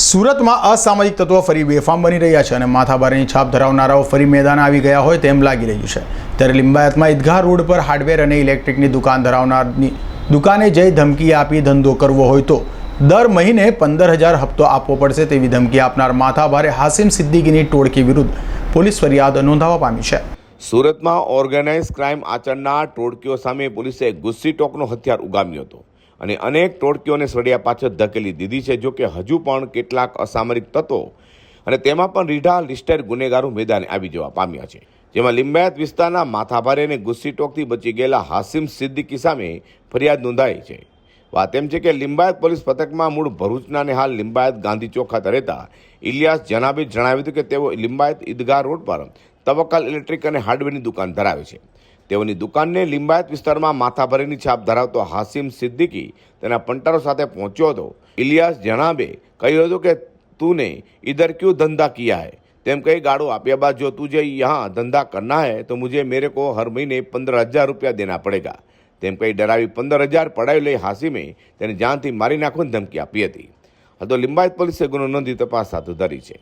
સુરતમાં અસામાજિક તત્વો ફરી બેફામ બની રહ્યા છે અને માથાભારેની છાપ ધરાવનારાઓ ફરી મેદાન આવી ગયા હોય તેમ લાગી રહ્યું છે. ત્યારે લિંબાયતમાં ઈદગાહ રોડ પર હાર્ડવેર અને ઇલેક્ટ્રિકની દુકાન ધરાવનારની દુકાને જઈ ધમકી આપી ધંધો કરવો હોય તો દર મહિને પંદર હજાર હપ્તો આપવો પડશે તેવી ધમકી આપનાર માથાભારે હાસિમ સિદ્દીકીની ટોળકી વિરુદ્ધ પોલીસ ફરિયાદ નોંધાવવા પામી છે. સુરતમાં ઓર્ગેનાઇઝ ક્રાઇમ આચરનાર ટોળકીઓ સામે પોલીસે ગુસ્સી ટોકનો હથિયાર ઉગામ્યો હતો. અને અનેક ટોળકીઓને સળિયા પાછળ ધકેલી દીધી છે, જોકે હજુ પણ કેટલાક અસામરિક તત્વો અને તેમાં પણ રીઢા લિસ્ટેડ ગુનેગારો મેદાને આવી જવા પામ્યા છે. જેમાં લિંબાયત વિસ્તારના માથાભારે અને ગુસ્સી ટોકથી બચી ગયેલા હાસિમ સિદ્દીકી સામે ફરિયાદ નોંધાઈ છે. વાત એમ છે કે લિંબાયત પોલીસ પથકમાં મૂળ ભરૂચના અને હાલ લિંબાયત ગાંધી ચોક ખાતે રહેતા ઇલિયાસ જનાબે જણાવ્યું હતું કે તેઓ લિંબાયત ઈદગાહ રોડ પર તવક્કલ ઇલેક્ટ્રિક અને હાર્ડવેરની દુકાન ધરાવે છે. તેઓની દુકાનને લિંબાયત વિસ્તારમાં માથાભરીની છાપ ધરાવતો હાસિમ સિદ્દીકી તેના પંટારો સાથે પહોંચ્યો હતો. ઇલિયાસ જણાબે કહ્યું હતું કે, તુને ઇધર ક્યુ ધંધા કિયા હૈ? તેમ કહી ગાળો આપ્યા બાદ, જો તુજે યહાં ધંધા કરના હૈ, તો મુજે મેરે કો હર મહિને પંદર હજાર રૂપિયા દેના પડેગા. તેમ કહી ડરાવી પંદર હજાર પડાવી લઈ હાસિમે તેને જાનથી મારી નાખવાની ધમકી આપી હતી. હતો લિંબાયત પોલીસે ગુનો નોંધી તપાસ હાથ ધરી છે.